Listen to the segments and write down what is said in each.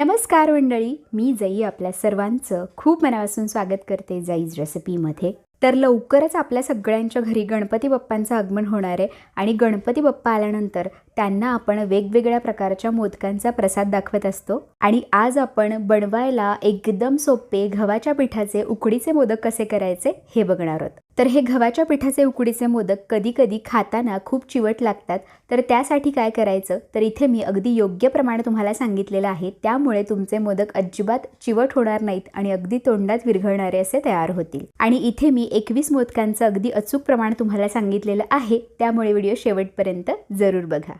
नमस्कार मंडळी मी जई आपल्या सर्वांचं खूप मनापासून स्वागत करते जाईज रेसिपीमध्ये तर लवकरच आपल्या सगळ्यांच्या घरी गणपती बाप्पांचं आगमन होणार आहे आणि गणपती बाप्पा आल्यानंतर त्यांना आपण वेगवेगळ्या प्रकारच्या मोदकांचा प्रसाद दाखवत असतो. आणि आज आपण बनवायला एकदम सोपे गव्हाच्या पिठाचे उकडीचे मोदक कसे करायचे हे बघणार आहोत. तर हे गव्हाच्या पिठाचे उकडीचे मोदक कधी कधी खाताना खूप चिवट लागतात. तर त्यासाठी काय करायचं? तर इथे मी अगदी योग्य प्रमाण तुम्हाला सांगितलेलं आहे. त्यामुळे तुमचे मोदक अजिबात चिवट होणार नाहीत आणि अगदी तोंडात विरघळणारे असे तयार होतील. आणि इथे मी एकवीस मोदकांचं अगदी अचूक प्रमाण तुम्हाला सांगितलेलं आहे. त्यामुळे व्हिडिओ शेवटपर्यंत जरूर बघा.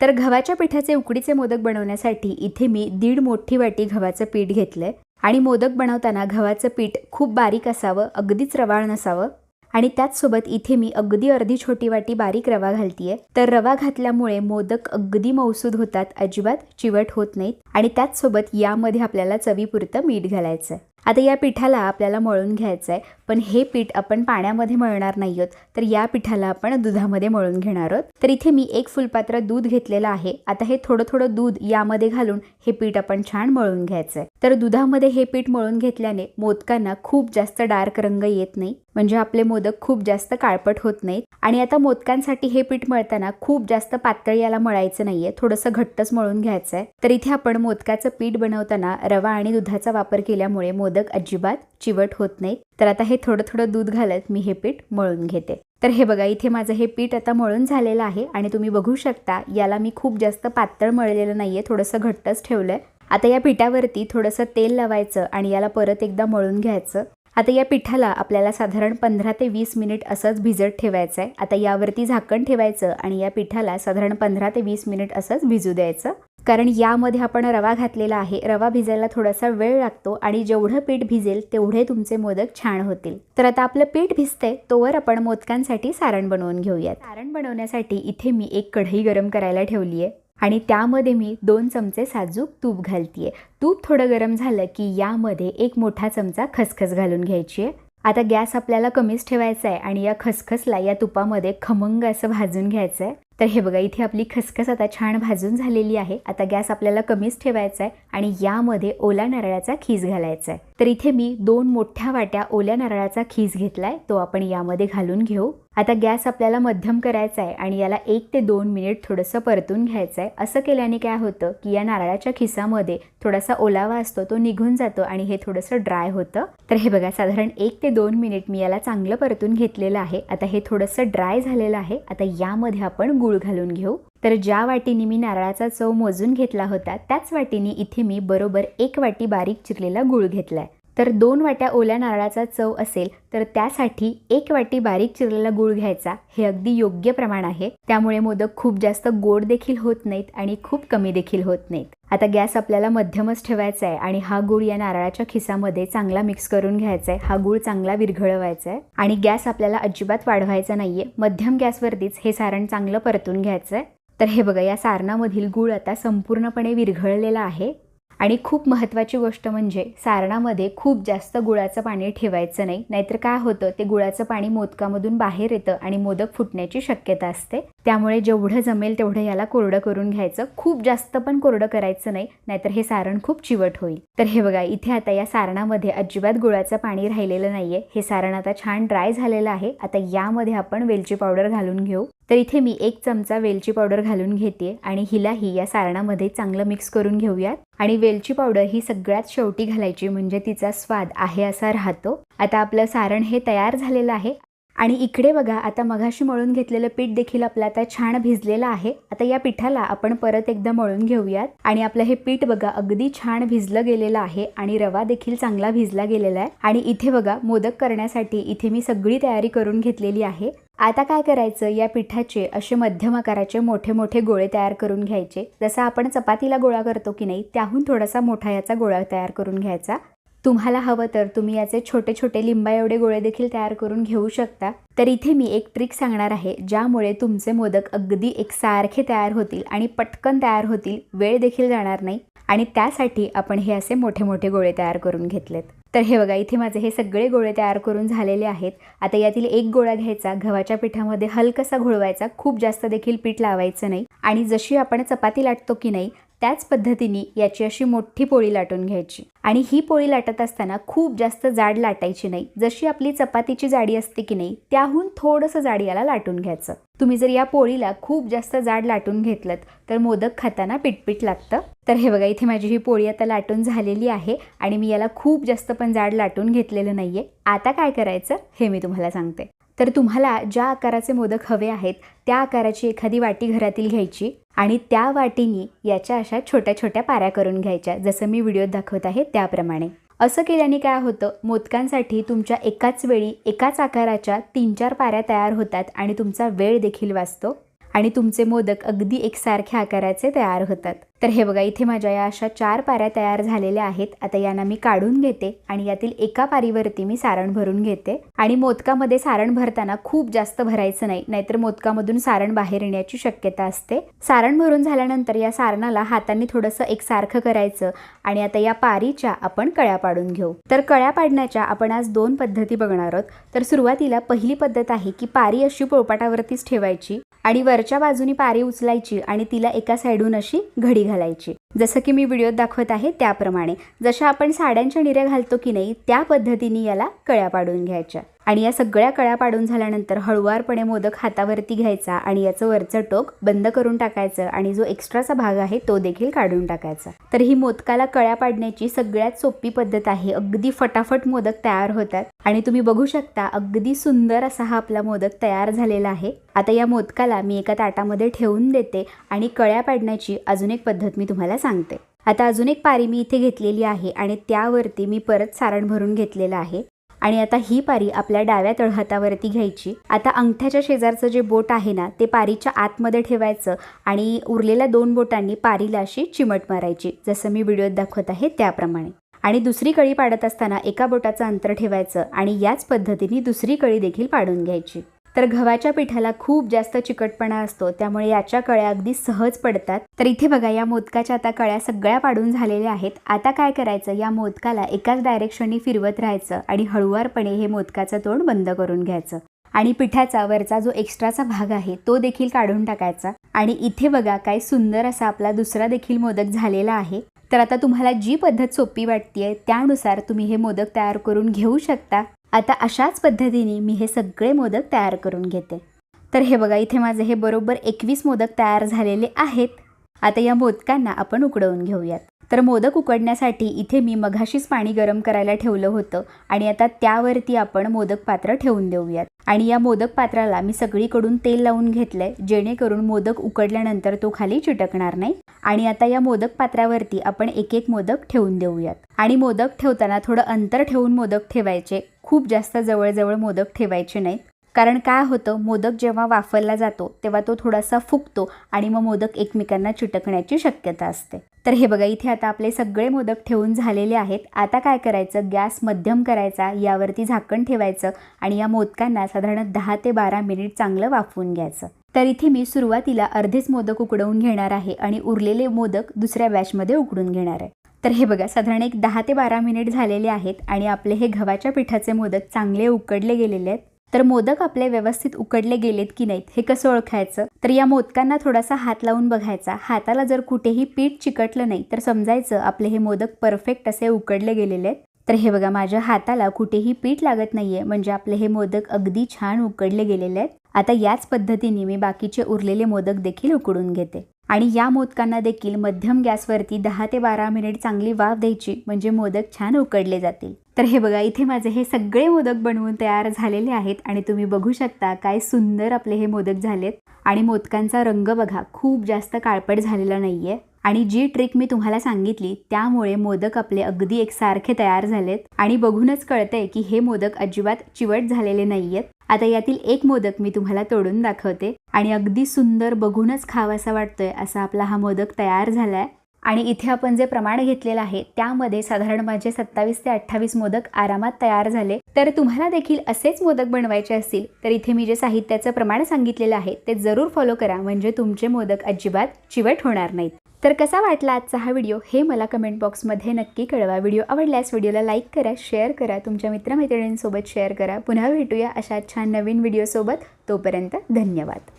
तर गव्हाच्या पिठाचे उकडीचे मोदक बनवण्यासाठी इथे मी दीड मोठी वाटी गव्हाचं पीठ घेतलंय. आणि मोदक बनवताना गव्हाचं पीठ खूप बारीक असावं अगदीच रवाळ नसावं. आणि त्याचसोबत इथे मी अगदी अर्धी छोटी वाटी बारीक रवा घालतीये. तर रवा घातल्यामुळे मोदक अगदी मौसूद होतात अजिबात चिवट होत नाहीत. आणि त्याचसोबत यामध्ये आपल्याला चवीपुरतं मीठ घालायचं आहे आता या पिठाला आपल्याला मळून घ्यायचं आहे पण हे पीठ आपण पाण्यामध्ये मळणार नाही आहोत तर या पिठाला आपण दुधामध्ये मळून घेणार आहोत. तर इथे मी एक फुलपात्र दूध घेतलेलं आहे. आता हे थोडं थोडं दूध यामध्ये घालून हे पीठ आपण छान मळून घ्यायचं आहे तर दुधामध्ये हे पीठ मळून घेतल्याने मोदकांना खूप जास्त डार्क रंग येत नाही. म्हणजे आपले मोदक खूप जास्त काळपट होत नाहीत. आणि आता मोदकांसाठी हे पीठ मळताना खूप जास्त पातळ याला मळायचं नाहीये. थोडंसं घट्टच मळून घ्यायचं आहे तर इथे आपण मोदकाचं पीठ बनवताना रवा आणि दुधाचा वापर केल्यामुळे मोदक अजिबात चिवट होत नाहीत. तर आता हे थोडं थोडं दूध घालत मी हे पीठ मळून घेते. तर हे बघा इथे माझं हे पीठ आता मळून झालेलं आहे आणि तुम्ही बघू शकता याला मी खूप जास्त पातळ मळलेलं नाहीये. थोडंसं घट्टच ठेवलंय. आता या पिठावरती थोडंसं तेल लावायचं आणि याला परत एकदा मळून घ्यायचं. आता या पिठाला आपल्याला साधारण पंधरा ते वीस मिनिट असंच भिजत ठेवायचं आहे आता यावरती झाकण ठेवायचं आणि या पिठाला साधारण पंधरा ते वीस मिनिट असंच भिजू द्यायचं. कारण यामध्ये आपण रवा घातलेला आहे रवा भिजायला थोडासा वेळ लागतो आणि जेवढं पीठ भिजेल तेवढे तुमचे मोदक छान होतील. तर आता आपलं पीठ भिजते तोवर आपण मोदकांसाठी सारण बनवून घेऊयात. सारण बनवण्यासाठी इथे मी एक कढई गरम करायला ठेवली आहे आणि त्यामध्ये मी दोन चमचे साजूक तूप घालतीये. तूप थोडं गरम झालं की यामध्ये एक मोठा चमचा खसखस घालून घ्यायची आहे. आता गॅस आपल्याला कमीच ठेवायचा आहे आणि या खसखसला या तुपामध्ये खमंग असं भाजून घ्यायचं आहे. तर हे बघा इथे आपली खसखस आता छान भाजून झालेली आहे. आता गॅस आपल्याला कमीच ठेवायचा आहे आणि यामध्ये ओला नारळाचा खीस घालायचा आहे. तर इथे मी दोन मोठ्या वाट्या ओल्या नारळाचा खीस घेतलाय तो आपण यामध्ये घालून घेऊ. आता गॅस आपल्याला मध्यम करायचा आहे आणि याला एक ते दोन मिनिट थोडंसं परतून घ्यायचं आहे असं केल्याने काय होतं की या नारळाच्या खिसामध्ये थोडासा ओलावा असतो तो निघून जातो आणि हे थोडंसं ड्राय होतं. तर हे बघा साधारण एक ते दोन मिनिट मी याला चांगलं परतून घेतलेलं आहे. आता हे थोडंसं ड्राय झालेलं आहे. आता यामध्ये आपण गुळ घालून घेऊ. तर ज्या वाटीने मी नारळाचा चव मोजून घेतला होता त्याच वाटीने इथे मी बरोबर एक वाटी बारीक चिरलेला गुळ घेतलाय. तर दोन वाट्या ओल्या नारळाचा चव असेल तर त्यासाठी एक वाटी बारीक चिरलेला गुळ घ्यायचा. हे अगदी योग्य प्रमाण आहे. त्यामुळे मोदक खूप जास्त गोड देखील होत नाहीत आणि खूप कमी देखील होत नाहीत. आता गॅस आपल्याला मध्यमच ठेवायचा आहे आणि हा गुळ या नारळाच्या खिसामध्ये चांगला मिक्स करून घ्यायचा आहे. हा गुळ चांगला विरघळवायचा आहे आणि गॅस आपल्याला अजिबात वाढवायचा नाहीये. मध्यम गॅसवरतीच हे सारण चांगलं परतून घ्यायचं आहे. तर हे बघा या सारणामधील गुळ आता संपूर्णपणे विरघळलेला आहे. आणि खूप महत्त्वाची गोष्ट म्हणजे सारणामध्ये खूप जास्त गुळाचं पाणी ठेवायचं नाही. नाहीतर काय होतं ते गुळाचं पाणी मोदकामधून बाहेर येतं आणि मोदक फुटण्याची शक्यता असते. त्यामुळे जेवढं जमेल तेवढं याला कोरडं करून घ्यायचं. खूप जास्त पण कोरडं करायचं नाही नाहीतर हे सारण खूप चिवट होईल. तर हे बघा इथे आता या सारणामध्ये अजिबात गुळाचं पाणी राहिलेलं नाहीये. हे सारण आता छान ड्राय झालेलं आहे. आता यामध्ये आपण वेलची पावडर घालून घेऊ. तर इथे मी एक चमचा वेलची पावडर घालून घेते आणि हिलाही या सारणामध्ये चांगलं मिक्स करून घेऊयात. आणि वेलची पावडर ही सगळ्यात शेवटी घालायची म्हणजे तिचा स्वाद आहे असा राहतो. आता आपलं सारण हे तयार झालेलं आहे. आणि इकडे बघा आता मघाशी मळून घेतलेलं पीठ देखील आपलं आता छान भिजलेलं आहे. आता या पिठाला आपण परत एकदा मळून घेऊयात. आणि आपलं हे पीठ बघा अगदी छान भिजलं गेलेलं आहे आणि रवा देखील चांगला भिजला गेलेला आहे. आणि इथे बघा मोदक करण्यासाठी इथे मी सगळी तयारी करून घेतलेली आहे. आता काय करायचं? या पिठाचे असे मध्यम आकाराचे मोठे मोठे गोळे तयार करून घ्यायचे. जसं आपण चपातीला गोळा करतो की नाही त्याहून थोडासा मोठा याचा गोळा तयार करून घ्यायचा. तुम्हाला हवं तर तुम्ही याचे छोटे छोटे लिंबा एवढे गोळे देखील तयार करून घेऊ शकता. तर इथे मी एक ट्रिक सांगणार आहे ज्यामुळे तुमचे मोदक अगदी एकसारखे तयार होतील आणि पटकन तयार होतील वेळ देखील जाणार नाही. आणि त्यासाठी आपण हे असे मोठे मोठे गोळे तयार करून घेतलेत. तर हे बघा इथे माझे हे सगळे गोळे तयार करून झालेले आहेत. आता यातील एक गोळा घ्यायचा गव्हाच्या पिठामध्ये हलकसा घोळवायचा खूप जास्त देखील पीठ लावायचं नाही. आणि जशी आपण चपाती लाटतो की नाही त्याच पद्धतीने याची अशी मोठी पोळी लाटून घ्यायची. आणि ही पोळी लाटत असताना खूप जास्त जाड लाटायची नाही. जशी आपली चपातीची जाडी असते की नाही त्याहून थोडंसं जाड याला लाटून घ्यायचं. तुम्ही जर या पोळीला खूप जास्त जाड लाटून घेतलं तर मोदक खाताना पिटपिट लागतं. तर हे बघा इथे माझी ही पोळी आता लाटून झालेली आहे आणि मी याला खूप जास्त पण जाड लाटून घेतलेलं नाहीये. आता काय करायचं हे मी तुम्हाला सांगते. तर तुम्हाला ज्या आकाराचे मोदक हवे आहेत त्या आकाराची एखादी वाटी घरातील घ्यायची. आणि त्या वाटीनी याच्या अशा छोट्या छोट्या पाऱ्या करून घ्यायच्या जसं मी व्हिडिओत दाखवत आहे त्याप्रमाणे. असं केल्याने काय होतं मोदकांसाठी तुमच्या एकाच वेळी एकाच आकाराच्या तीन चार पाऱ्या तयार होतात आणि तुमचा वेळ देखील वाचतो. आणि तुमचे मोदक अगदी एकसारख्या आकाराचे तयार होतात. तर हे बघा इथे माझ्या या अशा चार पाऱ्या तयार झालेल्या आहेत. आता यांना मी काढून घेते आणि यातील एका पारीवरती मी सारण भरून घेते. आणि मोदकामध्ये सारण भरताना खूप जास्त भरायचं नाही नाहीतर मोदकामधून सारण बाहेर येण्याची शक्यता असते. सारण भरून झाल्यानंतर या सारणाला हाताने थोडंसं एकसारखं करायचं आणि आता या पारीच्या आपण कळ्या पाडून घेऊ. तर कळ्या पाडण्याच्या आपण आज दोन पद्धती बघणार आहोत. तर सुरुवातीला पहिली पद्धत आहे की पारी अशी पोळपाटावरतीच ठेवायची. आणि वरच्या बाजूनी पारी उचलायची आणि तिला एका साईडून अशी घडी घालायची. जसं की मी व्हिडिओत दाखवत आहे त्याप्रमाणे. जशा आपण साड्यांच्या निऱ्या घालतो की नाही त्या पद्धतीने याला कळ्या पाडून घ्यायच्या. आणि या सगळ्या कळ्या पाडून झाल्यानंतर हळुवारपणे मोदक हातावरती घ्यायचा आणि याचं वरचं टोक बंद करून टाकायचं आणि जो एक्स्ट्राचा भाग आहे तो देखील काढून टाकायचा. तर ही मोदकाला कळ्या पाडण्याची सगळ्यात सोपी पद्धत आहे. अगदी फटाफट मोदक तयार होतात. आणि तुम्ही बघू शकता अगदी सुंदर असा हा आपला मोदक तयार झालेला आहे. आता या मोदकाला मी एका ताटामध्ये ठेवून देते आणि कळ्या पाडण्याची अजून एक पद्धत मी तुम्हाला सांगते. आता अजून एक पारी मी इथे घेतलेली आहे आणि त्यावरती मी परत सारण भरून घेतलेलं आहे. आणि आता ही पारी आपल्या डाव्या तळहातावरती घ्यायची. आता अंगठ्याच्या शेजारचं जे बोट आहे ना ते पारीच्या आतमध्ये ठेवायचं आणि उरलेल्या दोन बोटांनी पारीला अशी चिमट मारायची जसं मी व्हिडिओत दाखवत आहे त्याप्रमाणे. आणि दुसरी कळी पाडत असताना एका बोटाचं अंतर ठेवायचं आणि याच पद्धतीने दुसरी कळी देखील पाडून घ्यायची. तर गव्हाच्या पिठाला खूप जास्त चिकटपणा असतो त्यामुळे याच्या कळ्या अगदी सहज पडतात. तर इथे बघा या मोदकाच्या आता कळ्या सगळ्या पाडून झालेल्या आहेत. आता काय करायचं? या मोदकाला एकाच डायरेक्शननी फिरवत राहायचं आणि हळुवारपणे हे मोदकाचं तोंड बंद करून घ्यायचं. आणि पिठाचा वरचा जो एक्स्ट्राचा भाग आहे तो देखील काढून टाकायचा. आणि इथे बघा काय सुंदर असा आपला दुसरा देखील मोदक झालेला आहे. तर आता तुम्हाला जी पद्धत सोपी वाटतेय त्यानुसार तुम्ही हे मोदक तयार करून घेऊ शकता. आता अशाच पद्धतीने मी हे सगळे मोदक तयार करून घेते. तर हे बघा इथे माझे हे बरोबर एकवीस मोदक तयार झालेले आहेत. आता या मोदकांना आपण उकडवून घेऊयात. तर मोदक उकडण्यासाठी इथे मी मघाशीच पाणी गरम करायला ठेवलं होतं आणि आता त्यावरती आपण मोदक पात्र ठेवून देऊयात. आणि या मोदक पात्राला मी सगळीकडून तेल लावून घेतलंय जेणेकरून मोदक उकडल्यानंतर तो खाली चिटकणार नाही. आणि आता या मोदक पात्रावरती आपण एक एक मोदक ठेवून देऊयात. आणि मोदक ठेवताना थोडं अंतर ठेवून मोदक ठेवायचे. खूप जास्त जवळजवळ मोदक ठेवायचे नाहीत. कारण काय होतं? मोदक जेव्हा वाफरला जातो तेव्हा तो थोडासा फुगतो आणि मग मोदक एकमेकांना चिटकण्याची शक्यता असते. तर हे बघा इथे आता आपले सगळे मोदक ठेवून झालेले आहेत. आता काय करायचं? गॅस मध्यम करायचा यावरती झाकण ठेवायचं आणि या मोदकांना साधारण दहा ते बारा मिनिट चांगलं वाफवून घ्यायचं. तर इथे मी सुरुवातीला अर्धेच मोदक उकडवून घेणार आहे आणि उरलेले मोदक दुसऱ्या बॅचमध्ये उकडून घेणार आहे. तर हे बघा साधारण एक दहा ते बारा मिनिट झालेले आहेत आणि आपले हे गव्हाच्या पिठाचे मोदक चांगले उकडले गेलेले आहेत. तर मोदक आपले व्यवस्थित उकडले गेलेत की नाहीत हे कसं ओळखायचं? तर या मोदकांना थोडासा हात लावून बघायचा. हाताला जर कुठेही पीठ चिकटलं नाही तर समजायचं आपले हे मोदक परफेक्ट असे उकडले गेलेले आहेत. तर हे बघा माझ्या हाताला कुठेही पीठ लागत नाहीये म्हणजे आपले हे मोदक अगदी छान उकडले गेलेले आहेत. आता याच पद्धतीने मी बाकीचे उरलेले मोदक देखील उकडून घेते. आणि या मोदकांना देखील मध्यम गॅसवरती दहा ते बारा मिनिट चांगली वाफ द्यायची म्हणजे मोदक छान उकडले जातील. तर हे बघा इथे माझे हे सगळे मोदक बनवून तयार झालेले आहेत आणि तुम्ही बघू शकता काय सुंदर आपले हे मोदक झालेत. आणि मोदकांचा रंग बघा खूप जास्त काळपट झालेला नाहीये. आणि जी ट्रिक मी तुम्हाला सांगितली त्यामुळे मोदक आपले अगदी एकसारखे तयार झालेत. आणि बघूनच कळतंय की हे मोदक अजिबात चिवट झालेले नाहीयेत. आता यातील एक मोदक मी तुम्हाला तोडून दाखवते. आणि अगदी सुंदर बघूनच खावासा वाटतोय असा आपला हा मोदक तयार झालाय. आणि इथे आपण जे प्रमाण घेतलेलं आहे त्यामध्ये साधारण माझे सत्तावीस ते अठ्ठावीस मोदक आरामात तयार झाले. तर तुम्हाला देखील असेच मोदक बनवायचे असतील तर इथे मी जे साहित्याचं प्रमाण सांगितलेलं आहे ते जरूर फॉलो करा. म्हणजे तुमचे मोदक अजिबात चिवट होणार नाहीत. तर कसा वाटला आजचा हा व्हिडिओ हे मला कमेंट बॉक्समध्ये नक्की कळवा. व्हिडिओ आवडल्यास व्हिडिओला लाईक करा शेअर करा तुमच्या मित्रमैत्रिणींसोबत शेअर करा. पुन्हा भेटूया अशा छान नवीन व्हिडिओसोबत तोपर्यंत धन्यवाद.